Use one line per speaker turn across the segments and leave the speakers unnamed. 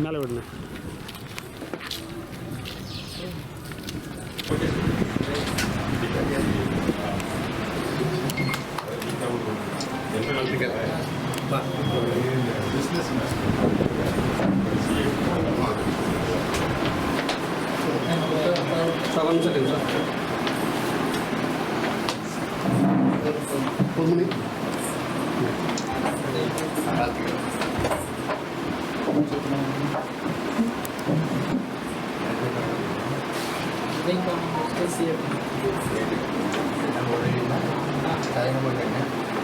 மேலே விடுங்க. Sir one second sir. ஒரு மணி.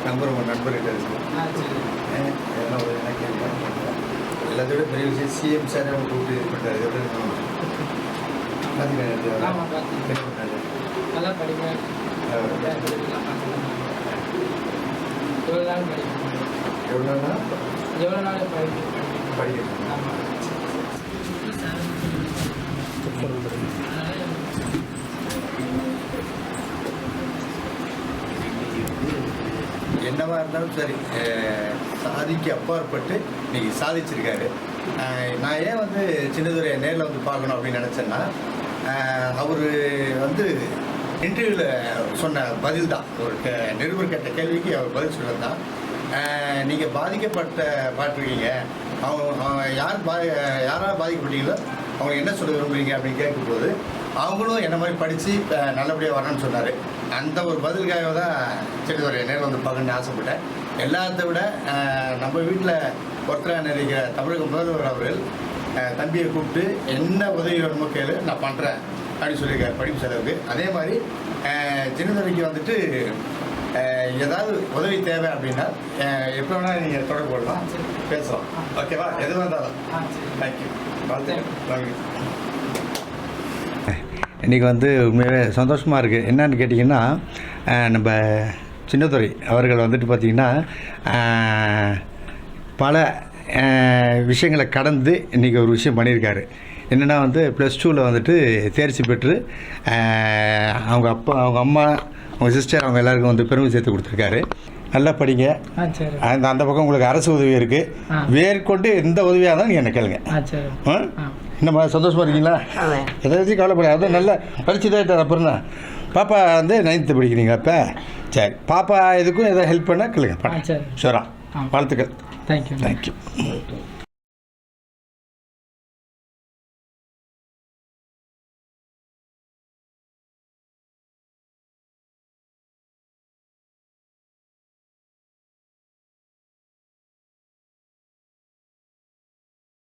நம்பர் உங்கள் நண்பர்கிட்ட இருக்கு எல்லாம் ஒரு என்ன கேட்க எல்லாத்தோட பெரிய விஷயம் சிஎம் சார் அவங்க கூப்பிட்டு இது பண்ணுறாரு.
நல்லா படிப்பேன் எவ்வளோ நாள் எவ்வளோ நாள் படிப்பேன்
படிக்கணும் என்னவா இருந்தாலும் சரி சாதிக்கு அப்பாற்பட்டு இன்னைக்கு சாதிச்சிருக்காரு. நான் ஏன் வந்து சின்னதுரையை நேரில் வந்து பார்க்கணும் அப்படின்னு நினச்சேன்னா அவர் வந்து இன்டர்வியூவில் சொன்ன பதில் தான் ஒரு நிருபர் கேட்ட கேள்விக்கு அவர் பதில் சொல்லியிருந்தான் நீங்கள் பாதிக்கப்பட்ட பாட்டிருக்கீங்க அவங்க அவங்க யார் பா யாரால் பாதிக்கப்பட்டீங்களோ அவங்க என்ன சொல்ல விரும்புறீங்க அப்படின்னு கேட்கும்போது அவங்களும் என்ன மாதிரி படித்து நல்லபடியாக வரணும்னு சொன்னார். அந்த ஒரு பதிலுக்காக தான் சரி ஒரு நேரில் வந்து பார்க்கணும்னு ஆசைப்பட்டேன். எல்லாத்த விட நம்ம வீட்டில் ஒருத்தராக நினைக்கிற தமிழக முதல்வர் அவர்கள் தம்பியை கூப்பிட்டு என்ன உதவி வேணுமோ கேளு நான் பண்ணுறேன் அப்படின்னு சொல்லியிருக்காரு படிப்பு செலவுக்கு. அதே மாதிரி சின்னதுரைக்கு வந்துட்டு ஏதாவது உதவி தேவை அப்படின்னா எப்போ வேணால் நீங்கள் தொடர்பு கொள்ளலாம். பேசலாம். ஓகேவா எது வந்தாலும். தேங்க்யூ வாழ்த்துக்கள். இன்றைக்கி வந்து உண்மையாகவே சந்தோஷமாக இருக்குது என்னன்னு கேட்டிங்கன்னா நம்ம சின்னதுரை அவர்கள் வந்துட்டு பார்த்திங்கன்னா பல விஷயங்களை கடந்து இன்றைக்கி ஒரு விஷயம் பண்ணியிருக்காரு. என்னென்னா வந்து ப்ளஸ் டூவில் வந்துட்டு தேர்ச்சி பெற்று அவங்க அப்பா அவங்க அம்மா அவங்க சிஸ்டர் அவங்க எல்லாருக்கும் வந்து பெருமை சேர்த்து கொடுத்துருக்காரு. நல்லா படிங்க.
ஆ சரி.
அந்த அந்த பக்கம் உங்களுக்கு அரசு உதவி இருக்குது
ஆ.
மேற்கொண்டு எந்த உதவியாக இருந்தாலும் நீங்கள் என்ன கேளுங்க. என்னம்மா சந்தோஷமா இருக்கீங்களா? எதை வச்சு கவலைப்படாது அதுவும் நல்லா படிச்சுதான் அப்புறம் தான் பாப்பா வந்து நைன்த்து படிக்கிறீங்க அப்போ சரி. பாப்பா எதுக்கும் எதாவது ஹெல்ப் பண்ணால் கேளுங்க.
ஆ, சரி.
வாழ்த்துக்கள்.
Thank you
thank you